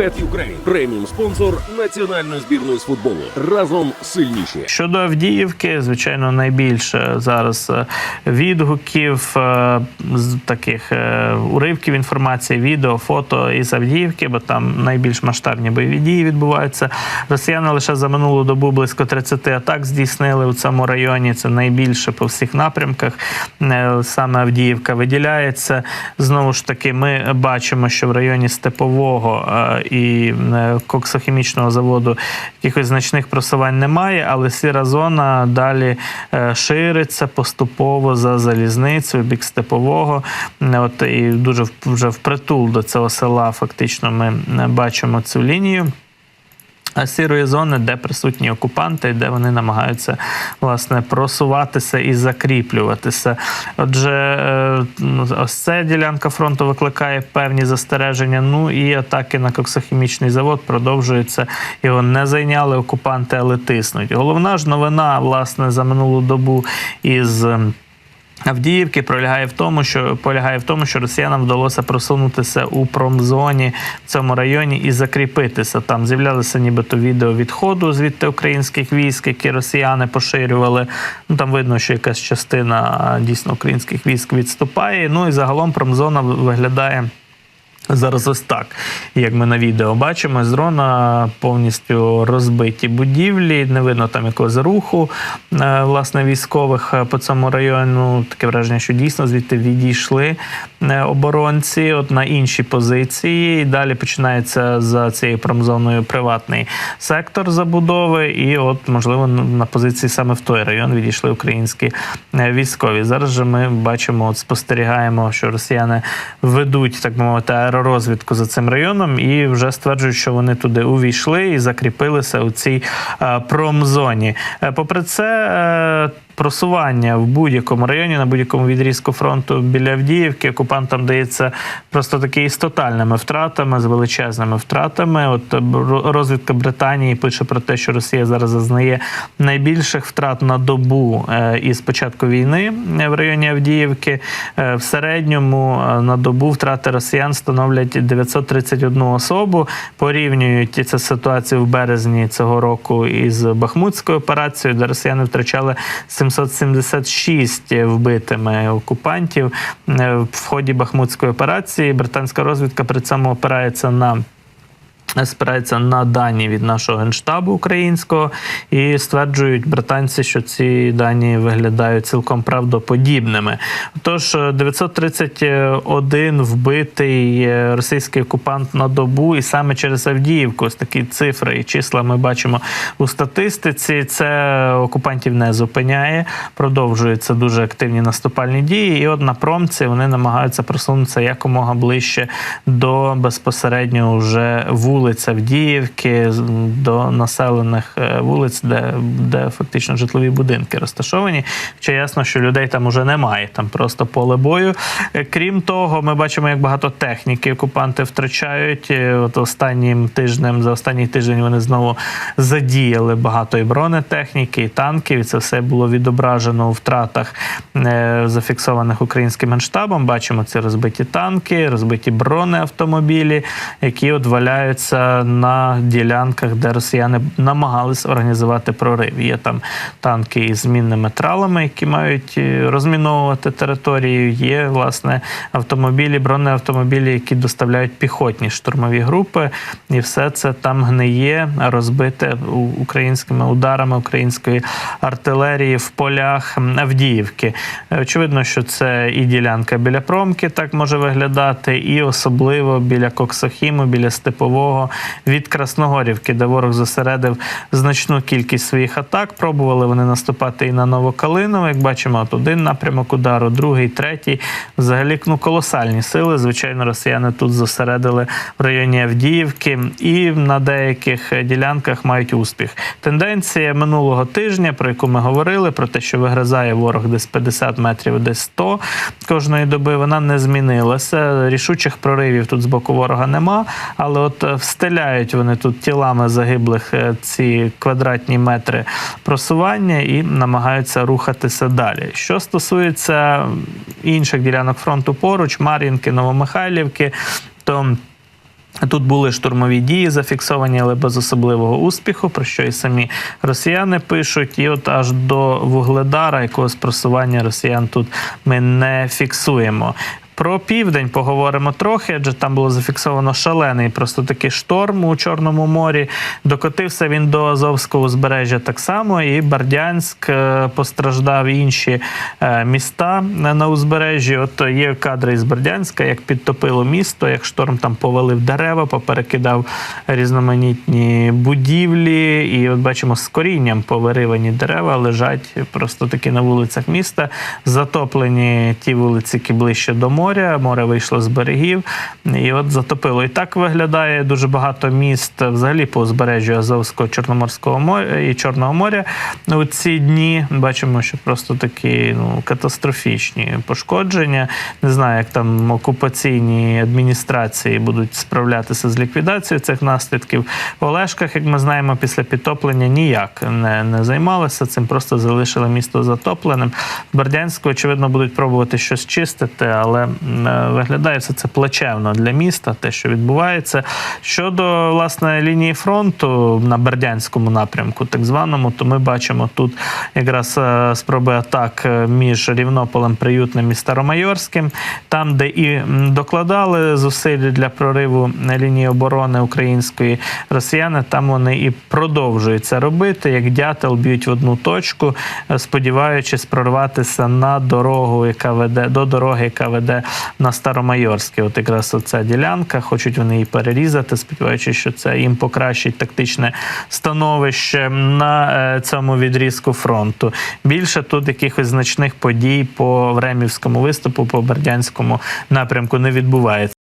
Bet Ukraine – преміум спонсор національної збірної з футболу. Разом сильніші. Щодо Авдіївки, звичайно, найбільше зараз е, відгуків е, таких е, уривків інформації, відео, фото із Авдіївки, бо там найбільш масштабні бойові дії відбуваються. Росіяни лише за минулу добу близько 30 атак здійснили у цьому районі. Це найбільше по всіх напрямках. Саме Авдіївка виділяється. Знову ж таки, ми бачимо, що в районі Степового і е, коксохімічного заводу якихось значних просувань немає, але сіра зона далі е, шириться поступово за залізницею, бік Степового. Е, От і дуже вже впритул до цього села фактично ми бачимо цю лінію. Сірої зони, де присутні окупанти, де вони намагаються власне просуватися і закріплюватися. Отже, е, ось ця ділянка фронту викликає певні застереження. Ну і атаки на коксохімічний завод продовжуються. Його не зайняли окупанти, але тиснуть. Головна ж новина, власне, за минулу добу із. Авдіївки пролягає в тому, що полягає в тому, що росіянам вдалося просунутися у промзоні в цьому районі і закріпитися. Там з'являлися нібито відео відходу звідти українських військ, які росіяни поширювали. Ну там видно, що якась частина дійсно українських військ відступає. Ну і загалом промзона виглядає. Зараз ось так, як ми на відео бачимо, з дрона повністю розбиті будівлі, не видно там якогось руху е, власне військових е, по цьому району. Таке враження, що дійсно звідти відійшли е, оборонці от на інші позиції. І далі починається за цією промзоною приватний сектор забудови. І, от, можливо, на позиції саме в той район відійшли українські військові. Зараз же ми бачимо, от спостерігаємо, що росіяни ведуть, так мовити, аеророзвідку за цим районом і вже стверджують, що вони туди увійшли і закріпилися у цій е, промзоні. Е, Попри це. Просування в будь-якому районі на будь-якому відрізку фронту біля Авдіївки окупантам дається просто таки із тотальними втратами, з величезними втратами. От е, розвідка Британії пише про те, що Росія зараз зазнає найбільших втрат на добу е, із початку війни е, в районі Авдіївки. В середньому на добу втрати росіян становлять 931 особу. Порівнюють цю ситуацію в березні цього року із Бахмутською операцією, де росіяни втрачали 776 вбитими окупантів Е, в ході Бахмутської операції. Британська розвідка при цьому опирається на спирається на дані від нашого генштабу українського і стверджують британці, що ці дані виглядають цілком правдоподібними. Тож е, 931 вбитий е, російський окупант на добу, і саме через Авдіївку ось такі цифри і числа ми бачимо у статистиці. Це окупантів не зупиняє, продовжуються дуже активні наступальні дії. І от на промці вони намагаються просунутися якомога ближче до безпосередньо вже вулиць Авдіївки, з- до населених е, вулиць, де, де фактично житлові будинки розташовані. Хоча ясно, що людей там уже немає, там просто поле бою. Е, Крім того, ми бачимо, як багато техніки окупанти втрачають. Е, От останнім тижнем, за останній тиждень вони знову задіяли багато і бронетехніки, і танків. І це все було відображено у втратах, зафіксованих українським генштабом. Бачимо ці розбиті танки, розбиті бронеавтомобілі, які от валяються на ділянках, де росіяни намагались організувати прорив. Є там танки із змінними тралами, які мають е, розміновувати територію. Є власне автомобілі, бронеавтомобілі, які доставляють піхотні штурмові групи, і все це там гниє, розбите українськими ударами української артилерії в полях Авдіївки. Очевидно, що це і ділянка біля промки так може виглядати, і особливо біля Коксохіму, біля Степового від Красногорівки, де ворог зосередив значну кількість своїх атак. Пробували вони наступати і на Новокалиново. Як бачимо, от один напрямок удару, другий, третій. Взагалі ну, колосальні сили. Звичайно, росіяни тут зосередили в районі Авдіївки і на деяких ділянках мають успіх. Тенденція минулого тижня, про яку ми говорили, про те, що вигризає ворог десь 50 метрів, десь 100 кожної доби, вона не змінилася. Рішучих проривів тут з боку ворога нема, але от е, встеляють вони тут тілами загиблих е, ці квадратні метри просування і намагаються рухатися далі. Що стосується інших ділянок фронту поруч, Мар'їнки, Новомихайлівки, то Тут були штурмові дії зафіксовані, але без особливого успіху, про що і самі росіяни пишуть. І от аж до Вугледара якогось просування росіян тут ми не фіксуємо. Про південь поговоримо трохи, адже там було зафіксовано шалений просто такий шторм у Чорному морі. Докотився він до Азовського узбережжя так само, і Бардянськ е, постраждав інші е, міста на узбережжі. От є кадри із Бердянська, як підтопило місто, як шторм там повалив дерева, поперекидав різноманітні будівлі. І от бачимо з корінням повиривані дерева лежать просто таки на вулицях міста. Затоплені ті вулиці, які ближче до моря. Море вийшло з берегів, і от затопило. І так виглядає дуже багато міст взагалі по узбережжю Азовського Чорноморського моря і Чорного моря. У ці дні бачимо, що просто такі ну катастрофічні пошкодження. Не знаю, як там окупаційні адміністрації будуть справлятися з ліквідацією цих наслідків. В Олешках, як ми знаємо, після підтоплення ніяк не, не займалися цим, просто залишили місто затопленим. В Бердянську, очевидно, будуть пробувати щось чистити, але е, виглядає все це плачевно для міста, те, що відбувається. Щодо власне лінії фронту на Бердянському напрямку, так званому, то ми бачимо тут якраз е, спроби атак е, між Рівнополем, Приютним і Старомайорським, там, де і докладали зусиль для прориву лінії оборони української росіяни, там вони і продовжують це робити. Як дятел б'ють в одну точку, сподіваючись прорватися на дорогу, яка веде до дороги, яка веде на Старомайорське. От якраз оця ділянка, хочуть вони її перерізати, сподіваючись, що це їм покращить тактичне становище на е, цьому відрізку фронту. Більше тут якихось значних подій по Времівському виступу, по Бердянському напрямку не відбувається.